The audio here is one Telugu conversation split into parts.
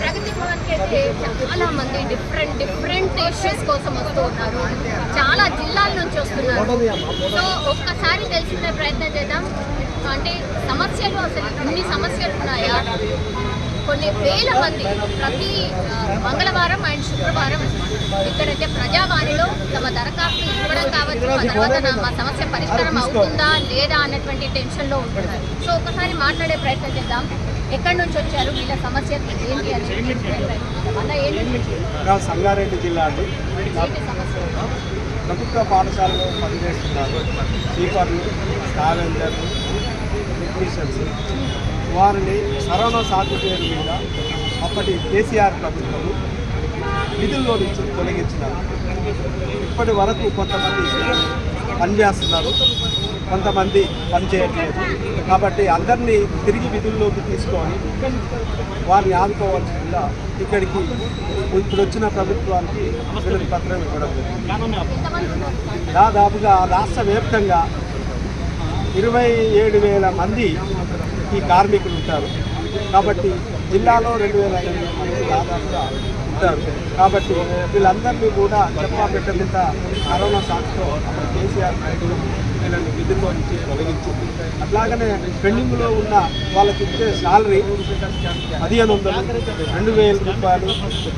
ప్రగతి భవన్కి అయితే చాలా మంది డిఫరెంట్ డిఫరెంట్ ఇష్యూస్ కోసం వస్తూ ఉన్నారు. చాలా జిల్లాల నుంచి వస్తున్నారు. సో ఒక్కసారి తెలుసుకునే ప్రయత్నం చేద్దాం. అంటే సమస్యలు అసలు ఇన్ని సమస్యలు ఉన్నాయా? కొన్ని వేల మంది ప్రతి మంగళవారం అండ్ శుక్రవారం ఇక్కడైతే ప్రజావాణిలో తమ దరఖాస్తు ఇవ్వడం కావచ్చు ఆ తర్వాత మా సమస్య పరిష్కారం అవుతుందా లేదా అన్నటువంటి టెన్షన్లో ఉంటున్నారు. సో ఒకసారి మాట్లాడే ప్రయత్నం చేద్దాం. ఎక్కడి నుంచి వచ్చారు? వీళ్ళ సమస్య ఏంటి అని సంగారెడ్డి జిల్లా అండి. ప్రభుత్వ పాఠశాలలో పనిచేస్తున్నారు. స్పీకర్లు స్కావెంజర్లు టెక్నీషియన్స్ వారిని కరోనా సాగు పేరు మీద అప్పటి కేసీఆర్ ప్రభుత్వం విధుల్లో నుంచి తొలగించినారు. ఇప్పటి వరకు కొంతమంది పనిచేస్తున్నారు. కొంతమంది పనిచేయట్లేదు కాబట్టి అందరినీ తిరిగి విధుల్లోకి తీసుకొని వారిని ఆదుకోవాల్సిందిగా ఇక్కడికి ఇప్పుడు వచ్చిన ప్రభుత్వానికి వినతి పత్రం ఇవ్వడం జరిగింది. దాదాపుగా రాష్ట్ర వ్యాప్తంగా ఇరవై ఏడు వేల మంది ఈ కార్మికులు ఉంటారు. కాబట్టి జిల్లాలో రెండు వేల ఐదు వందల మంది దాదాపుగా చెప్తారు. కాబట్టి వీళ్ళందరినీ కూడా చెప్పా పెట్ట మీద కరోనా సాక్షితో అప్పుడు కేసీఆర్ నాయుడు వీళ్ళని విధుల్లో నుంచి తొలగించింది అట్లాగనే పెండింగ్లో ఉన్న వాళ్ళకి ఇచ్చే శాలరీ పదిహేను వందలు రెండు వేల రూపాయలు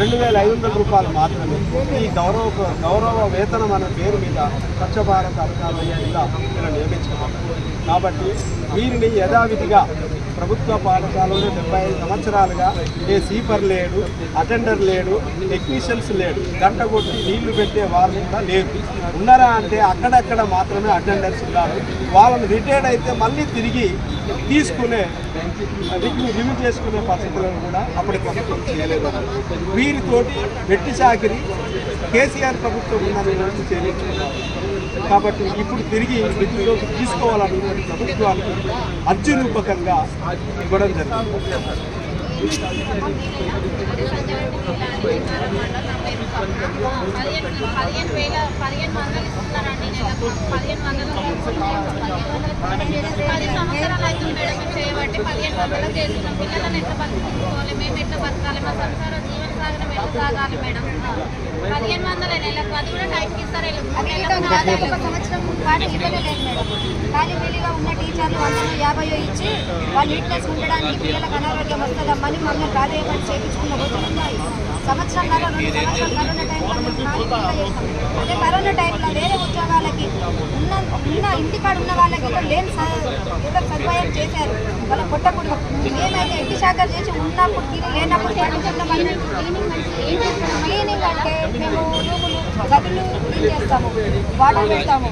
రెండు వేల ఐదు వందల రూపాయలు మాత్రమే. ఈ గౌరవ గౌరవ వేతనం అనే పేరు మీద స్వచ్ఛ భారత్ అధికారులు కింద వీళ్ళని నియమించుకున్నారు కాబట్టి వీరిని యథావిధిగా ప్రభుత్వ పాఠశాలలో డెబ్బై ఐదు సంవత్సరాలుగా ఏ సీపర్ లేడు అటెండర్ లేడు టెక్నీషియన్స్ లేడు. గంట కొట్టి నీళ్ళు పెట్టే వాళ్ళు కూడా లేరు. ఉన్నారా అంటే అక్కడక్కడ మాత్రమే అటెండర్స్ ఉన్నారు. వాళ్ళని రిటైర్డ్ అయితే మళ్ళీ తిరిగి తీసుకునే రివ్యూ రివ్యూ చేసుకునే పరిస్థితులను కూడా అప్పటి ప్రభుత్వం చేయలేదు. వీరితోటి వెట్టి చాకిరి కేసీఆర్ ప్రభుత్వం ఉన్నది చేయించుకున్నారు. కాబట్టి ఇప్పుడు తిరిగి విధుల్లోకి తీసుకోవాలని ప్రభుత్వానికి అర్జునూపకంగా ఇవ్వడం జరిగింది పదిహేను వందలు చేస్తున్నాం పిల్లలను ఎట్లా బతుకోవాలి మేము ఎట్లా బతకాలి మా సంసార సాగాలి మేడం. పదిహేను వందల నెలకు అది కూడా టైంకి ఇస్తారు. కాదు, ఒక సంవత్సరం పాటు ఇవ్వలేదు మేడం. ఖాళీ ఖాళీగా ఉన్న టీచర్లు వందలు యాభై ఇచ్చి వాళ్ళు నీట్నెస్ ఉండడానికి పిల్లలకు అనారోగ్యం వస్తుందమ్మని మమ్మల్ని ప్రాధాన్యపడి చేయించుకున్న రోజులు ఉన్నాయి. సంవత్సరం రెండు సంవత్సరాలు కరోనా టైంలో మేము ఖాళీ అదే కరోనా టైంలో వేరే ఉద్యోగాలకి ఉన్న ఉన్న ఇంటికాడ ఉన్న వాళ్ళకి కూడా లేని ఏదో సదుపాయం చేశారు. వాళ్ళ కొట్టకూడదు మేమైతే ఎట్టి శాఖ చేసి ఉన్నప్పుడు తిరిగి లేనప్పుడు పట్టించుకున్నామని క్లీనింగ్ అంటే మేము రూములు గదులు క్లీన్ చేస్తాము వాటర్ పెడతాము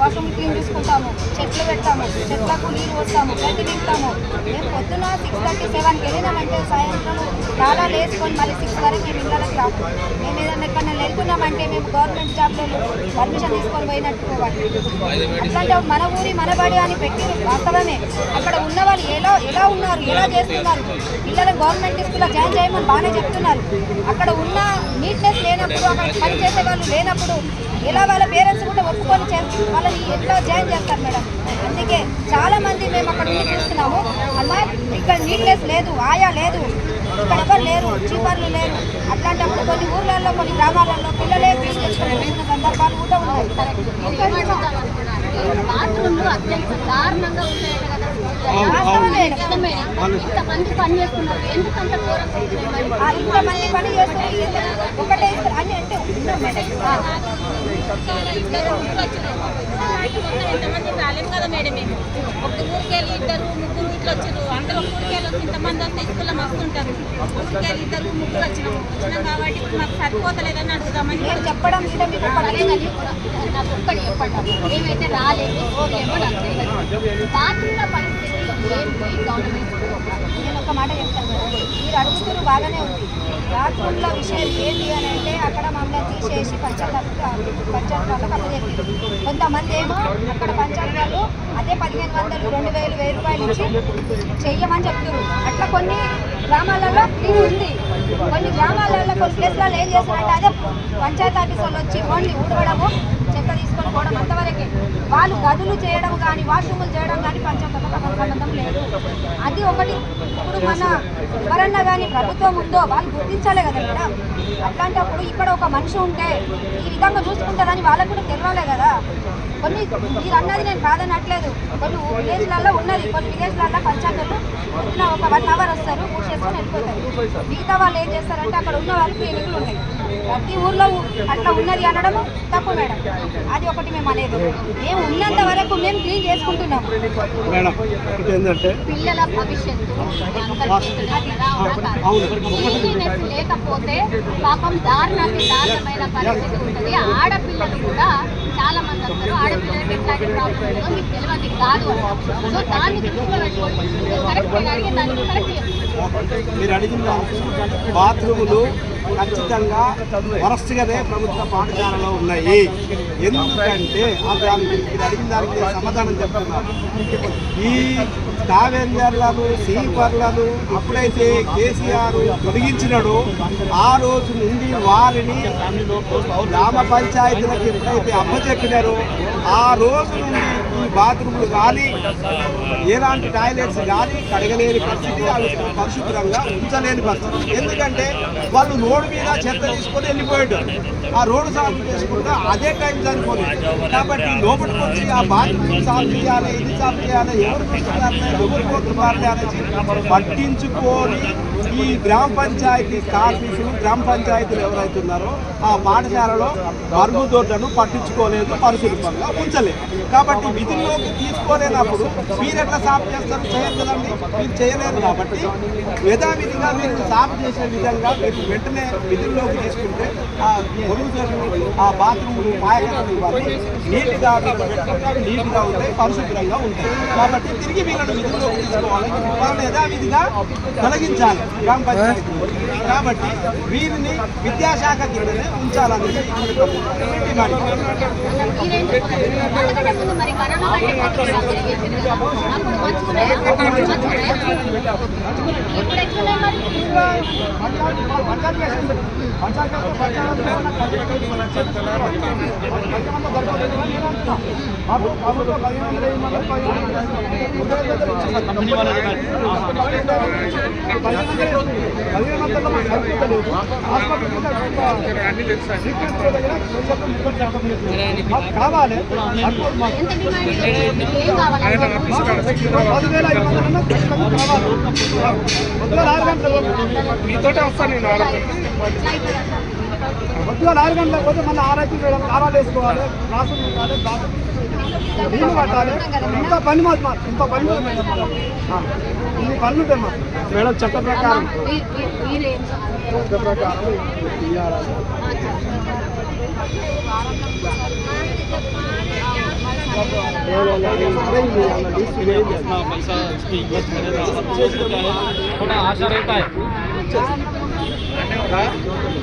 వాష్రూమ్ క్లీన్ చేసుకుంటాము చెట్లు పెడతాము చెట్లకు నీరు పోస్తాము గడ్డి నింపుతాము మేము పొద్దున సిక్స్ థర్టీ సెవెన్కి వెళ్ళినామంటే సాయంత్రం చాలా లేచుకొని మళ్ళీ సిక్స్ వరకు మేము ఇళ్ళకి రాము. మేము ఏదైనా ఎక్కడైనా వెళ్తున్నామంటే మేము గవర్నమెంట్ జాబ్లో పర్మిషన్ తీసుకొని పోయినట్టు అట్లాంటి మన ఊరి మన బడి అని పెట్టి వాస్తవమే. అక్కడ ఉన్న వాళ్ళు ఎలా ఎలా ఉన్నారు ఎలా చేస్తున్నారు? పిల్లలు గవర్నమెంట్ స్కూల్లో జాయిన్ చేయమని బాగానే చెప్తున్నారు. అక్కడ ఉన్న నీట్నెస్ లేనప్పుడు అక్కడ పనిచేసే వాళ్ళు వాళ్ళు లేనప్పుడు ఎలా వాళ్ళ పేరెంట్స్ కూడా ఒప్పుకొని చేస్తారు వాళ్ళని ఎట్లా జాయిన్ చేస్తారు మేడం. అందుకే చాలా మంది మేము అక్కడ ఉండి చూస్తున్నాము. అలా ఇక్కడ నీట్నెస్ లేదు ఆయా లేదు. ఇక్కడ ఎవరు లేరు చీపర్లు లేరు. అట్లాంటప్పుడు కొన్ని ఊర్లలో కొన్ని గ్రామాలలో పిల్లలే ఫీజు సందర్భాలు కూడా ఉన్నాయి. బాత్రూమ్లు అత్యంత దారుణంగా ఉన్నాయి ఇంతమంది పని చేస్తున్నారు ఎందుకంత ఇంతమంది పని ఒకటే అని అంటే ఇద్దరు ఎంతమంది రాలేము కదా మేడం మేము ఒక ఊరికెళ్ళి ఇద్దరు ముగ్గురు ఇట్లా వచ్చారు అందరూ ఒక ఊరికెళ్ళి వచ్చి ఇంతమంది వస్తే స్కూల్లో మస్తు ఉంటారు ఊరికెళ్ళి ఇద్దరు ముగ్గురు వచ్చినాము వచ్చినాం కాబట్టి మాకు సరిపోతలేదని అడుగుదామని నేను చెప్పడం మీద మీకు అదే నాకు ఒక్కటి చెప్పండి మేమైతే రాలేదు పోలేమో పని నేను ఒక మాట చెప్తాను మీరు అడుగుతున్నారు బాగానే ఉంది బాత్రూమ్ల విషయం ఏంటి అని అంటే అక్కడ మమ్మల్ని తీసేసి పంచాయతీ పంచాయతీ వాళ్ళకి అప్పచెప్పారు కొంతమంది ఏమో అక్కడ పంచాయతీ వాళ్ళు అదే పదిహేను వందలు రెండు వేలు వెయ్యి రూపాయలు ఇచ్చి చెయ్యమని చెప్తున్నారు అట్లా కొన్ని గ్రామాలలో ఫ్రీ ఉంది కొన్ని గ్రామాలలో కొన్ని ప్లేస్లలో ఏం చేస్తారంటే అదే పంచాయతీ ఆఫీస్ వచ్చి ఓన్లీ ఊడవడము చెత్త తీసుకొని పోవడం అంతవరకు వాళ్ళు గదులు చేయడం కానీ వాష్రూములు చేయడం కానీ పంచాయతీతో సంబంధం లేదు. అది ఒకటి. ఇప్పుడు మన ఎవరన్నా కానీ ప్రభుత్వం ఉందో వాళ్ళు గుర్తించాలే కదా మేడం. అట్లాంటప్పుడు ఇక్కడ ఒక మనిషి ఉంటే ఈ విధంగా చూసుకుంటారని వాళ్ళకు కూడా తెలియాలే కదా. కొన్ని మీరు అన్నది నేను కాదనట్లేదు. కొన్ని విలేజ్లలో ఉన్నది. కొన్ని విలేజ్లలో పంచాయతీలు ఒక వన్ అవర్ వస్తారు పూజ చేసుకొని వెళ్ళిపోతారు. మిగతా వాళ్ళు ఏం చేస్తారంటే అక్కడ ఉన్న వాళ్ళు క్లినిక్లు ఉన్నాయి. ప్రతి ఊర్లో అట్లా ఉన్నది అనడం తప్పు మేడం. అది ఒకటి మేము అనేది. మేము ఉన్నంత వరకు మేము క్లీన్ చేసుకుంటున్నాం. పిల్లల భవిష్యత్తు? Cleanliness లేకపోతే పాపం దారుణానికి దారుణమైన పరిస్థితి ఉంటుంది. ఆడపిల్లలు కూడా చాలా మంది అందరూ ఆడపిల్లలకి ఎట్లాంటి ప్రాబ్లం ఉందో మీకు తెలియదు కాదు అంటారు. సో దాన్ని దృష్టిలో పెట్టుకోండి కరెక్ట్ అడిగే దానికి కరెక్ట్ చెప్పండి మీరు అడిగిన బాత్రూములు ఖచ్చితంగా వరస్ట్గానే ప్రభుత్వ పాఠశాలలో ఉన్నాయి. ఎందుకంటే దానికి మీరు అడిగిన దానికి సమాధానం చెప్తున్నాను. ఈ కావెంజర్లను సీపర్లను ఎప్పుడైతే కేసీఆర్ తొలగించినాడో. ఆ రోజు నుండి వారిని గ్రామ పంచాయతీలకు ఎప్పుడైతే అప్పచెప్పినారో ఆ రోజు నుండి బాత్రూమ్లు కానీ ఎలాంటి టాయిలెట్స్ కానీ కడగలేని పరిస్థితి వాళ్ళు పరిశుభ్రంగా ఉంచలేని పరిస్థితి. ఎందుకంటే వాళ్ళు రోడ్డు మీద చెత్త తీసుకొని వెళ్ళిపోయాడు. ఆ రోడ్డు సాగు చేసుకుంటే అదే టైం సరిపోలేదు కాబట్టి లోపలికి వచ్చి ఆ బాత్రూమ్ సాగు చేయాలి ఇది సాగు చేయాలి ఎవరు చూస్తున్నారు ఎవరు కోట్లు అనేసి పట్టించుకొని ఈ గ్రామ పంచాయతీ కార్మికులు గ్రామ పంచాయతీలు ఎవరైతే ఉన్నారో ఆ పాఠశాలలో మరుగుదొడ్లను పట్టించుకోలేదు పరిశుభ్రంగా ఉంచలేదు. కాబట్టి పరిగణలోకి తీసుకోలేనప్పుడు మీరు ఎట్లా సాఫ్ చేస్తారు? చేయరు కదండి మీరు చేయలేరు కాబట్టి యథావిధిగా మీరు సాఫ్ చేసే విధంగా మీరు వెంటనే విధుల్లోకి తీసుకుంటే ఆ బాత్రూములు మాయకలు ఇవన్నీ నీట్గా నీట్గా ఉంటాయి పరిశుభ్రంగా ఉంటాయి. కాబట్టి తిరిగి వీళ్ళని విధుల్లోకి తీసుకోవాలి. వాళ్ళని యథావిధిగా తొలగించాలి గ్రామ పంచాయతీ కాబట్టి వీరిని విద్యాశాఖ కిందనే ఉంచాలనేది మీరేం చెప్తారు? కావాలి పదివేల ఐదు వందలన్నా ఖచ్చితంగా కావాలి పొద్దున ఆరు గంటల మీతోటే వస్తాను నేను పొద్దున ఆరు గంటలకు పోతే మళ్ళీ ఆరైతే వేయడం కారాలు వేసుకోవాలి రాసులు ఉండాలి నీళ్ళు పట్టాలి ఇంత పని మాది మా ఇంత పని మాది మేడం. ఆ, ఇన్ని పనులు ఉంటాయి మా మేడం చట్ట ప్రకారం మీ- మీ- మీరేం కావాలి చట్ట ప్రకారం ఇయ్యాలి. थोड़ा आशा रहता है ఆ ఒక్కరిగా పిల్లలు అలా చేశారు. మాత్రం అది మా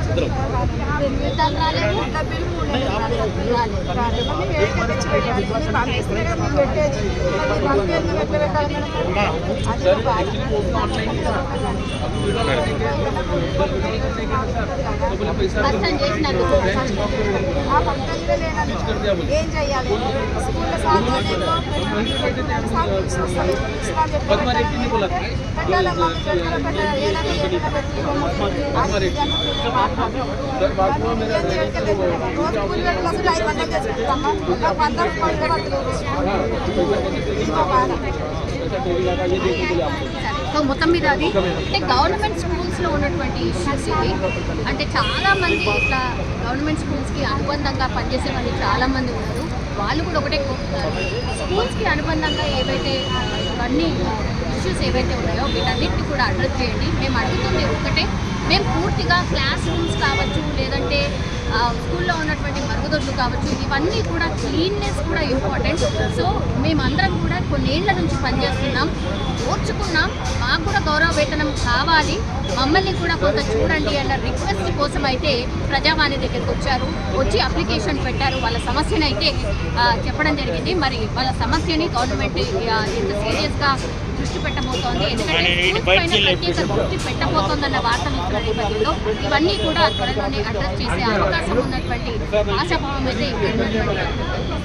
చూడు ఎన్ని ఎన్ని నెలల నుంచి బిల్స్ పెండింగ్ ఉన్నాయి జీతాలు రాలేదు రాలేదు. కష్టం చేసినందుకు ఏం చెయ్యాలి స్కూల్లో సాధ్యమేమో పెట్టాలమ్మా వంద రూపాయలు సో మొత్తం మీద అది. అంటే గవర్నమెంట్ స్కూల్స్లో ఉన్నటువంటి ఇష్యూస్ ఇవి. అంటే చాలామంది ఇట్లా గవర్నమెంట్ స్కూల్స్కి అనుబంధంగా పనిచేసే వాళ్ళు చాలామంది ఉన్నారు. వాళ్ళు కూడా ఒకటే కోరుతున్నారు. స్కూల్స్కి అనుబంధంగా ఏవైతే ఇవన్నీ ఇష్యూస్ ఏవైతే ఉన్నాయో వీటన్నిటిని కూడా అడ్రస్ చేయండి. మేము అడుగుతుంది ఒకటే మేము పూర్తిగా క్లాస్ రూమ్స్ కావచ్చు లేదంటే స్కూల్లో ఉన్నటువంటి మరుగుదొడ్లు కావచ్చు ఇవన్నీ కూడా క్లీన్నెస్ కూడా ఇంపార్టెంట్ సో మేమందరం కూడా కొన్నేళ్ళ నుంచి పనిచేస్తున్నాం. ఓర్చుకున్నాం. మాకు కూడా గౌరవ వేతనం కావాలి. మమ్మల్ని కూడా కొంత చూడండి అన్న రిక్వెస్ట్ కోసం అయితే ప్రజావాణి దగ్గరికి వచ్చారు. వచ్చి అప్లికేషన్ పెట్టారు. వాళ్ళ సమస్యను అయితే చెప్పడం జరిగింది. మరి వాళ్ళ సమస్యని గవర్నమెంట్ ఎంత సీరియస్గా దృష్టి పెట్టబోతోంది ఎందుకంటే దృష్టి పెట్టబోతోందన్న వార్తలు నేపథ్యంలో ఇవన్నీ కూడా త్వరలోనే అడ్రస్ చేసే అవకాశం ఉన్నటువంటి ఆశాభావం అయితే ఇక్కడ